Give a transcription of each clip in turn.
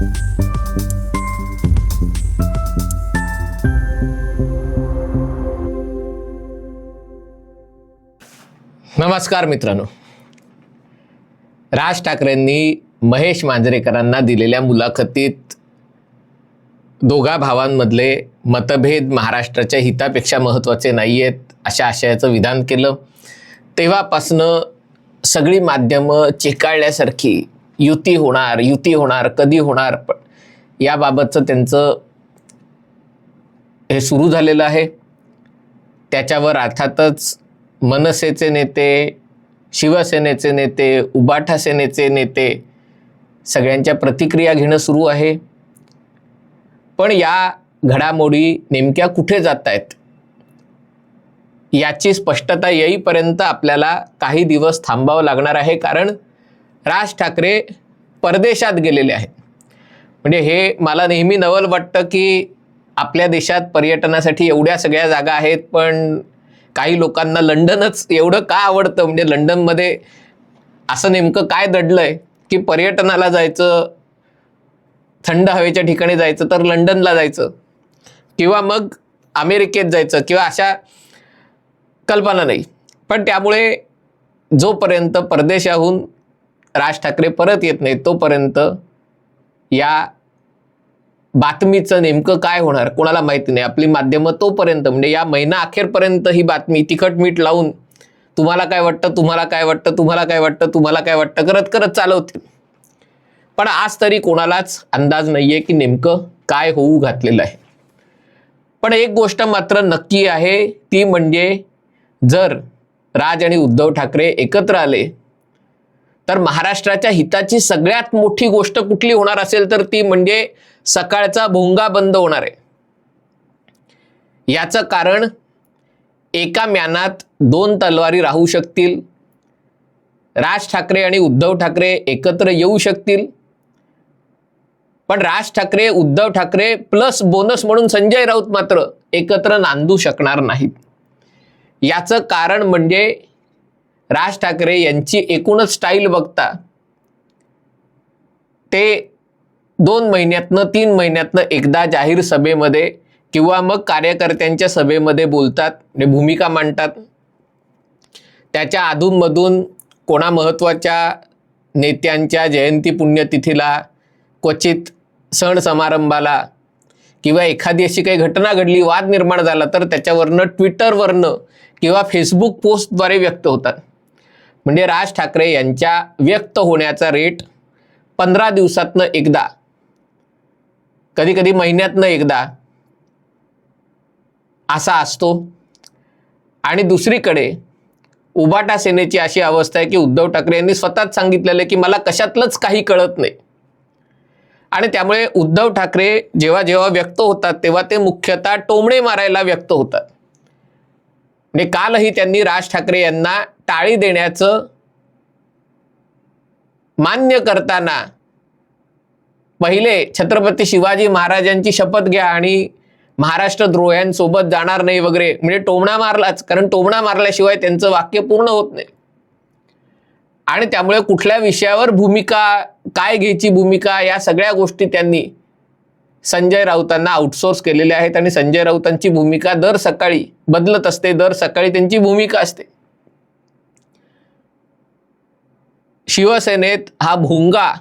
नमस्कार मित्रांनो. राज ठाकरेंनी महेश मांजरेकरांना दिलेल्या मुलाखतीत दोघा भावांमधले मतभेद महाराष्ट्राच्या हितापेक्षा महत्त्वाचे नाही आहेत अशा आशयाचं विधान केलं. तेव्हापासनं सगळी माध्यमं चिकाळल्यासारखी युती होणार युती होणार कधी होणार याबाबतचं त्यांचं हे सुरू झालेलं आहे. त्याच्यावर अर्थातच मनसेचे नेते शिवसेनेचे नेते उबाठा सेनेचे नेते सगळ्यांच्या प्रतिक्रिया घेणं सुरू आहे. पण या घडामोडी नेमक्या कुठे जात आहेत याची स्पष्टता येईपर्यंत आपल्याला काही दिवस थांबावं लागणार आहे कारण राज ठाकरे परदेशात गेलेले आहेत. म्हणजे हे मला नेहमी नवल वाटतं की आपल्या देशात पर्यटनासाठी एवढ्या सगळ्या जागा आहेत पण काही लोकांना लंडनच एवढं का आवडतं? म्हणजे लंडनमध्ये असं नेमकं काय दडलं आहे की पर्यटनाला जायचं थंड हवेच्या ठिकाणी जायचं तर लंडनला जायचं? किंवा मग अमेरिकेत जायचं? किंवा अशा कल्पना नाही. पण त्यामुळे जोपर्यंत परदेशाहून राज ठाकरे परत येत नाही तोपर्यंत या बातमीचं नेमकं काय होणार कोणाला माहिती नाही. आपली माध्यमं तोपर्यंत म्हणजे या महिना अखेरपर्यंत ही बातमी तिखट मीठ लावून तुम्हाला काय वाटतं तुम्हाला काय वाटतं तुम्हाला काय वाटतं तुम्हाला काय वाटतं करत करत चालवतील. पण आज तरी कोणालाच अंदाज नाही आहे की नेमकं काय होऊ घातलेलं आहे. पण एक गोष्ट मात्र नक्की आहे ती म्हणजे जर राज आणि उद्धव ठाकरे एकत्र आले तर महाराष्ट्राच्या हिताची सगळ्यात मोठी गोष्ट कुठली होणार असेल तर ती म्हणजे सकाळचा भोंगा बंद होणार आहे. याचं कारण एका म्यानात दोन तलवारी राहू शकतील. राज ठाकरे आणि उद्धव ठाकरे एकत्र येऊ शकतील. पण राज ठाकरे उद्धव ठाकरे प्लस बोनस म्हणून संजय राऊत मात्र एकत्र नांदू शकणार नाहीत. याचं कारण म्हणजे राज ठाकरे यांची एकूणच स्टाईल बघता ते दोन महिन्यातनं तीन महिन्यातनं एकदा जाहीर सभेमध्ये किंवा मग कार्यकर्त्यांच्या सभेमध्ये बोलतात म्हणजे भूमिका मांडतात. त्याच्या अधूनमधून कोणा महत्त्वाच्या नेत्यांच्या जयंती पुण्यतिथीला क्वचित सण समारंभाला किंवा एखादी अशी काही घटना घडली वाद निर्माण झाला तर त्याच्यावरनं ट्विटरवरनं किंवा फेसबुक पोस्टद्वारे व्यक्त होतात. म्हणजे राज ठाकरे यांच्या व्यक्त होण्याचा रेट पंधरा दिवसातनं एकदा कधी कधी महिन्यातनं एकदा असा असतो. आणि दुसरीकडे उबाटा सेनेची अशी अवस्था आहे की उद्धव ठाकरे यांनी स्वतःच सांगितलेलं आहे की मला कशातलंच काही कळत नाही. आणि त्यामुळे उद्धव ठाकरे जेव्हा जेव्हा व्यक्त होतात तेव्हा ते मुख्यतः टोमणे मारायला व्यक्त होतात. म्हणजे कालही त्यांनी राज ठाकरे यांना टाळी देण्याचं मान्य करताना पहिले छत्रपती शिवाजी महाराजांची शपथ घ्या आणि महाराष्ट्र द्रोह्यांसोबत जाणार नाही वगैरे. म्हणजे टोमणा मारलाच कारण टोमणा मारल्याशिवाय त्यांचं वाक्य पूर्ण होत नाही. आणि त्यामुळे कुठल्या विषयावर भूमिका काय घ्यायची भूमिका या सगळ्या गोष्टी त्यांनी संजय राऊतांना आउटसोर्स केलेल्या आहेत आणि संजय राऊतांची भूमिका दर सकाळी बदलत असते दर सकाळी त्यांची भूमिका असते. शिवसेनेत हा भोंगा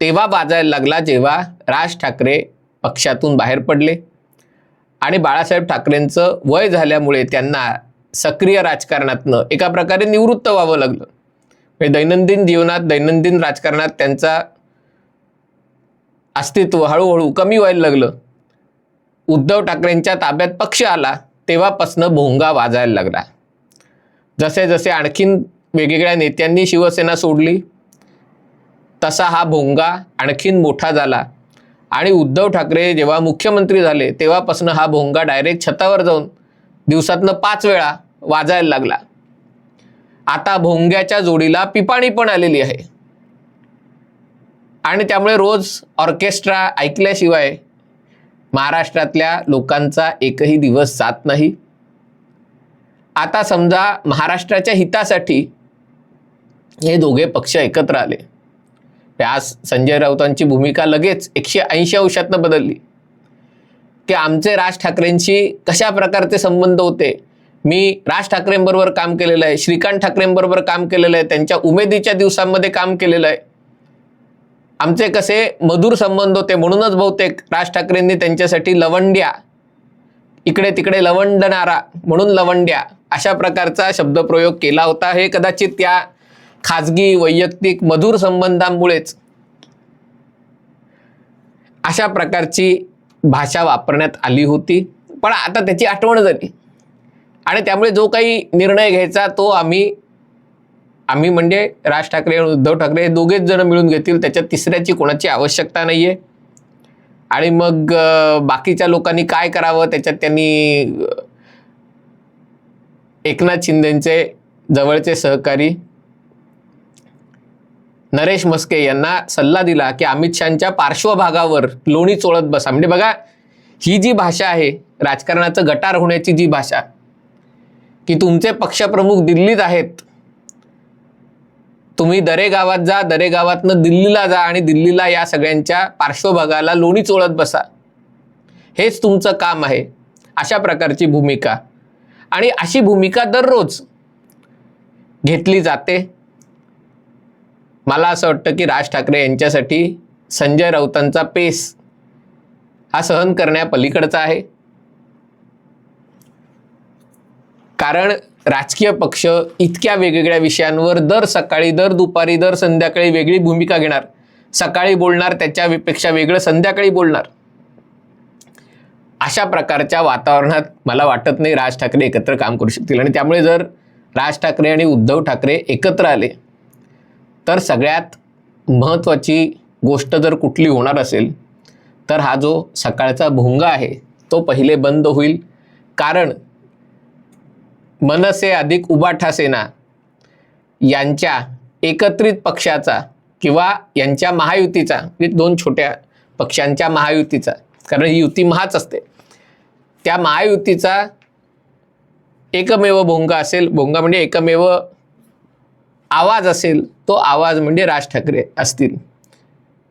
तेव्हा वाजायला लागला जेव्हा राज ठाकरे पक्षातून बाहेर पडले. आणि बाळासाहेब ठाकरेंचं वय झाल्यामुळे त्यांना सक्रिय राजकारणातनं एका प्रकारे निवृत्त व्हावं लागलं. म्हणजे दैनंदिन जीवनात दैनंदिन राजकारणात त्यांचा अस्तित्व हळूहळू कमी व्हायला लागलं. उद्धव ठाकरेंच्या ताब्यात पक्ष आला तेव्हापासनं भोंगा वाजायला लागला. जसे जसे आणखीन वेगवेगळ्या नेत्यांनी शिवसेना सोडली. तसा हा भोंगा आणखीन मोठा झाला. आणि उद्धव ठाकरे जेव्हा मुख्यमंत्री झाले तेव्हापासून हा भोंगा डायरेक्ट छतावर जाऊन दिवसातनं पाच वेळा वाजायला लागला. आता भोंग्याच्या जोडीला पिपाणी पण आलेली आहे. आणि त्यामुळे रोज ऑर्केस्ट्रा ऐकल्याशिवाय महाराष्ट्रातल्या लोकांचा एकही दिवस जात नाही. आता समजा महाराष्ट्राच्या हितासाठी हे दोघे पक्ष एकत्र आले. आज संजय राऊतांची भूमिका लगेच एकशे ऐंशी अंशातनं बदलली. की आमचे राज ठाकरेंशी कशा प्रकारचे संबंध होते? मी राज ठाकरेंबरोबर काम केलेलं आहे श्रीकांत ठाकरेंबरोबर काम केलेलं आहे त्यांच्या उमेदीच्या दिवसांमध्ये काम केलेलं आहे. आमचे कसे मधुर संबंध होते म्हणूनच बहुतेक राज ठाकरेंनी त्यांच्यासाठी लवंड्या इकडे तिकडे लवंडणारा म्हणून लवंड्या अशा प्रकारचा शब्दप्रयोग केला होता. हे कदाचित त्या खाजगी वैयक्तिक मधुर संबंधांमुळेच अशा प्रकारची भाषा वापरण्यात आली होती. पण आता त्याची आठवण झाली. आणि त्यामुळे जो काही निर्णय घ्यायचा तो आम्ही आम्ही म्हणजे राज ठाकरे आणि उद्धव ठाकरे हे दोघेच जण मिळून घेतील. त्याच्यात तिसऱ्याची कोणाची आवश्यकता नाही आहे आणि मग बाकीच्या लोकांनी काय करावं? त्याच्यात त्यांनी एकनाथ शिंदेचे जवळचे सहकारी नरेश मस्के यांना सल्ला दिला की अमित शहाच्या पार्श्वभागावर लोणी चोळत बसा. म्हणजे बघा ही जी भाषा आहे राजकारणाचं गटार होण्याची जी भाषा की तुमचे पक्षप्रमुख दिल्लीत आहेत तुम्ही दरे गावात जा दरे गावातनं दिल्लीला जा आणि दिल्लीला या सगळ्यांच्या पार्श्वभागाला लोणी चोळत बसा. हेच तुमचं काम आहे अशा प्रकारची भूमिका. आणि अशी भूमिका दररोज घेतली जाते. मला असं वाटतं की राज ठाकरे यांच्यासाठी संजय राऊतांचा पेस हा सहन करण्यापलीकडचा आहे. कारण राजकीय पक्ष इतक्या वेगवेगळ्या विषयांवर दर सकाळी दर दुपारी दर संध्याकाळी वेगळी भूमिका घेणार. सकाळी बोलणार त्याच्यापेक्षा वेगळं संध्याकाळी बोलणार. अशा प्रकारच्या वातावरणात मला वाटत नाही राज ठाकरे एकत्र काम करू शकतील. आणि त्यामुळे जर राज ठाकरे आणि उद्धव ठाकरे एकत्र आले तर सगळ्यात महत्त्वाची गोष्ट जर कुठली होणार असेल तर हा जो सकाळचा भोंगा आहे तो पहिले बंद होईल. कारण मनसे अधिक उबाठा सेना यांच्या एकत्रित पक्षाचा किंवा यांच्या महायुतीचा म्हणजे दोन छोट्या पक्षांच्या महायुतीचा कारण ही युती महाच असते. त्या महायुतीचा एकमेव भोंगा असेल भोंगा म्हणजे एकमेव आवाज असेल तो आवाज म्हणजे राज ठाकरे असतील.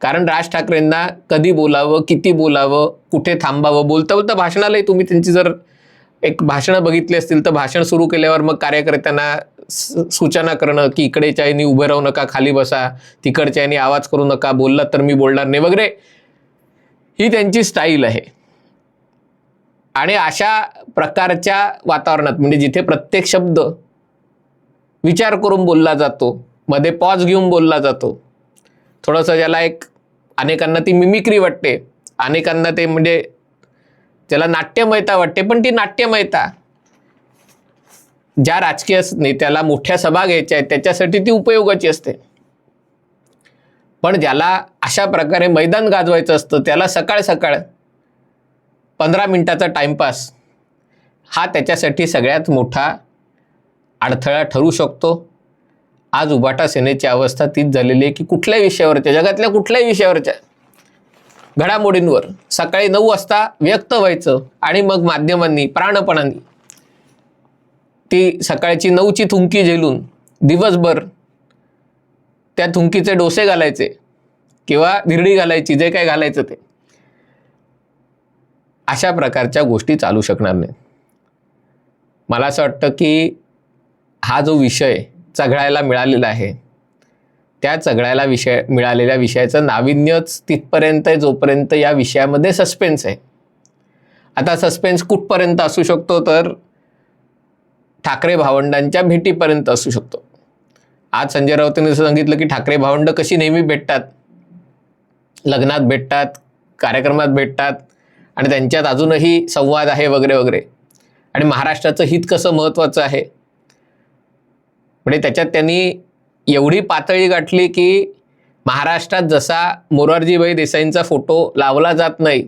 कारण राज ठाकरेंना कधी बोलावं किती बोलावं कुठे थांबावं बोलता बोलता भाषणालाही तुम्ही त्यांची जर एक भाषणं बघितली असतील तर भाषण सुरू केल्यावर मग कार्यकर्त्यांना सूचना करणं की इकडेच्या यानी उभे राहू नका खाली बसा तिकडच्या यांनी आवाज करू नका बोललात तर मी बोलणार नाही वगैरे. ही त्यांची स्टाईल आहे. आणि अशा प्रकारच्या वातावरणात म्हणजे जिथे प्रत्येक शब्द विचार करून बोलला जातो. मध्ये पॉज घेऊन बोलला जातो. थोडंसं ज्याला एक अनेकांना ती मिमिक्री वाटते. अनेकांना ते म्हणजे ज्याला नाट्यमयता वाटते पण ती नाट्यमयता. ज्या राजकीय नेत्याला मोठ्या सभा घ्यायच्या आहेत त्याच्यासाठी ती उपयोगाची असते. पण ज्याला अशा प्रकारे मैदान गाजवायचं असतं त्याला सकाळ सकाळ पंधरा मिनिटाचा टाइमपास हा त्याच्यासाठी सगळ्यात मोठा अडथळा ठरू शकतो. आज उबाटा सेनेची अवस्था तीच झालेली आहे की कुठल्याही विषयावरच्या जगातल्या कुठल्याही विषयावरच्या घडामोडींवर सकाळी नऊ वाजता व्यक्त व्हायचं आणि मग माध्यमांनी प्राणपणाने ती सकाळची नऊची थुंकी झेलून दिवसभर त्या थुंकीचे डोसे घालायचे किंवा धिरडी घालायची जे काय घालायचं ते. अशा प्रकारच्या गोष्टी चालू शकणार नाही मला असं वाटतं की हा जो विषय चघळायला मिळालेला आहे त्या चघळायला विषय मिळालेल्या विषयाचं नाविन्यच तिथपर्यंत आहे जोपर्यंत या विषयामध्ये सस्पेन्स आहे. आता सस्पेन्स कुठपर्यंत असू शकतो तर ठाकरे भावंडांच्या भेटीपर्यंत असू शकतो. आज संजय राऊतांनी जसं सांगितलं की ठाकरे भावंड कशी नेहमी भेटतात? लग्नात भेटतात कार्यक्रमात भेटतात आणि त्यांच्यात अजूनही संवाद आहे वगैरे वगैरे. आणि महाराष्ट्राचं हित कसं महत्त्वाचं आहे? म्हणजे त्याच्यात त्यांनी एवढी पातळी गाठली की महाराष्ट्रात जसा मोरारजीभाई देसाईंचा फोटो लावला जात नाही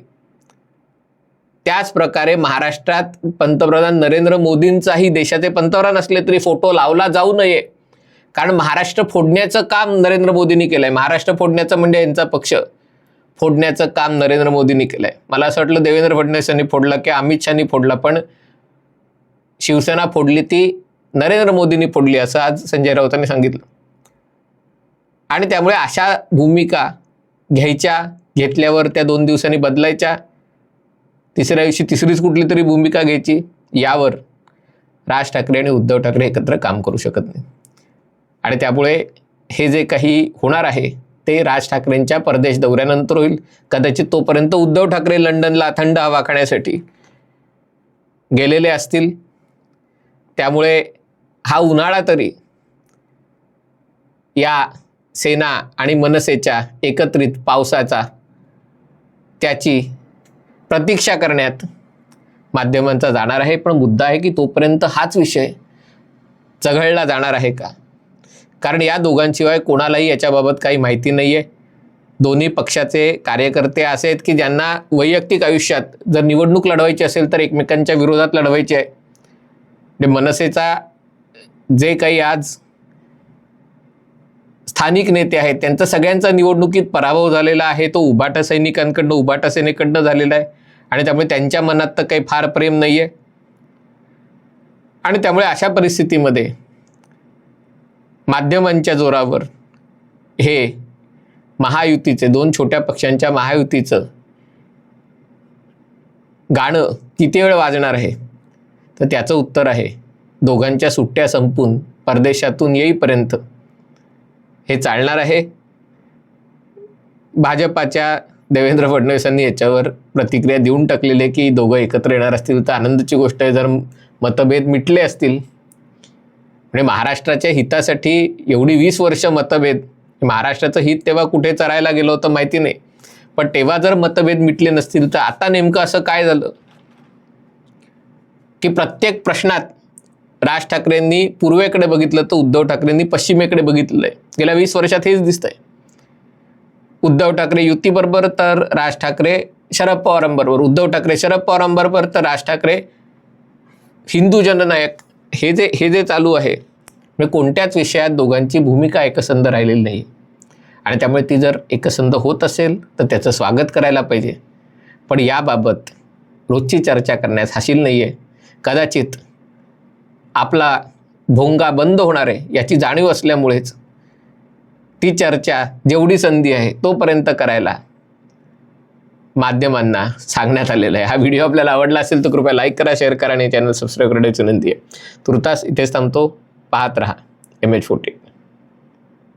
त्याच प्रकारे महाराष्ट्रात पंतप्रधान नरेंद्र मोदींचाही देशाचे पंतप्रधान असले तरी फोटो लावला जाऊ नये. कारण महाराष्ट्र फोडण्याचं काम नरेंद्र मोदींनी केलं आहे महाराष्ट्र फोडण्याचं म्हणजे यांचा पक्ष. फोडण्याचं काम नरेंद्र मोदींनी केलं आहे मला असं वाटलं देवेंद्र फडणवीस यांनी फोडला की अमित शहानी फोडला पण शिवसेना फोडली ती नरेंद्र मोदींनी फोडली असं आज संजय राऊतांनी सांगितलं. आणि त्यामुळे अशा भूमिका घ्यायच्या घेतल्यावर त्या दोन दिवसांनी बदलायच्या. तिसऱ्या दिवशी तिसरीच कुठली तरी भूमिका घ्यायची यावर राज ठाकरे आणि उद्धव ठाकरे एकत्र काम करू शकत नाही. आणि त्यामुळे हे जे काही होणार आहे ते राज ठाकरेंच्या परदेश दौऱ्यानंतर होईल. कदाचित तोपर्यंत उद्धव ठाकरे लंडनला थंड हवा खाण्यासाठी गेलेले असतील. त्यामुळे हा उन्हाळा तरी या सेना आणि मनसेच्या एकत्रित पावसाचा त्याची प्रतीक्षा करण्यात माध्यमांचा जाणार आहे. पण मुद्दा आहे की तोपर्यंत हाच विषय चघळला जाणार आहे का? कारण या दोघांशिवाय कोणालाही याच्याबाबत काही माहिती नाही आहे दोन्ही पक्षाचे कार्यकर्ते असे आहेत की ज्यांना वैयक्तिक आयुष्यात जर निवडणूक लढवायची असेल तर एकमेकांच्या विरोधात लढवायची आहे. म्हणजे मनसेचा जे काही आज स्थानिक नेते आहेत त्यांचा सगळ्यांचा निवडणुकीत पराभव झालेला आहे. तो उबाटा सैनिकांकडनं उबाटा सेनेकडनं झालेला आहे. आणि त्यामुळे त्यांच्या मनात तर काही फार प्रेम नाही आहे आणि त्यामुळे अशा परिस्थितीमध्ये माध्यमांच्या जोरावर हे महायुतीचे दोन छोट्या पक्षांच्या महायुतीचं गाणं किती वेळ वाजणार आहे? तर त्याचं उत्तर आहे दोघांच्या सुट्ट्या संपून परदेशातून येईपर्यंत हे चालणार आहे. भाजपाच्या देवेंद्र फडणवीसांनी याच्यावर प्रतिक्रिया देऊन टाकलेली आहे की दोघं एकत्र येणार असतील. तर आनंदाची गोष्ट आहे जर मतभेद मिटले असतील. म्हणजे महाराष्ट्राच्या हितासाठी एवढी वीस वर्ष मतभेद महाराष्ट्राचं हित तेव्हा कुठे चरायला गेलं होतं माहिती नाही. पण तेव्हा जर मतभेद मिटले नसतील तर आता नेमकं असं काय झालं? की प्रत्येक प्रश्नात राज ठाकरेंनी पूर्वेकडे बघितलं तर उद्धव ठाकरेंनी पश्चिमेकडे बघितलं आहे गेल्या वीस वर्षात हेच दिसतंय. उद्धव ठाकरे युतीबरोबर तर राज ठाकरे शरद पवारांबरोबर. उद्धव ठाकरे शरद पवारांबरोबर तर राज ठाकरे हिंदू जननायक. हे जे हे जे चालू आहे म्हणजे कोणत्याच विषयात दोघांची भूमिका एकसंध राहिलेली नाही. आणि त्यामुळे ती जर एकसंध होत असेल तर त्याचं स्वागत करायला पाहिजे. पण याबाबत रोजची चर्चा करण्यास हाशील नाही आहे कदाचित आपला भोंगा बंद होणार आहे याची जाणीव असल्यामुळेच ती चर्चा जेवढी संधी आहे तोपर्यंत करायला माध्यमांना सांगण्यात आलेलं आहे. हा व्हिडिओ आपल्याला आवडला असेल तर कृपया लाईक करा शेअर करा आणि चॅनल सबस्क्राईब करण्याची विनंती आहे. तुर्तास इथेच थांबतो. पाहत रहा. M H forty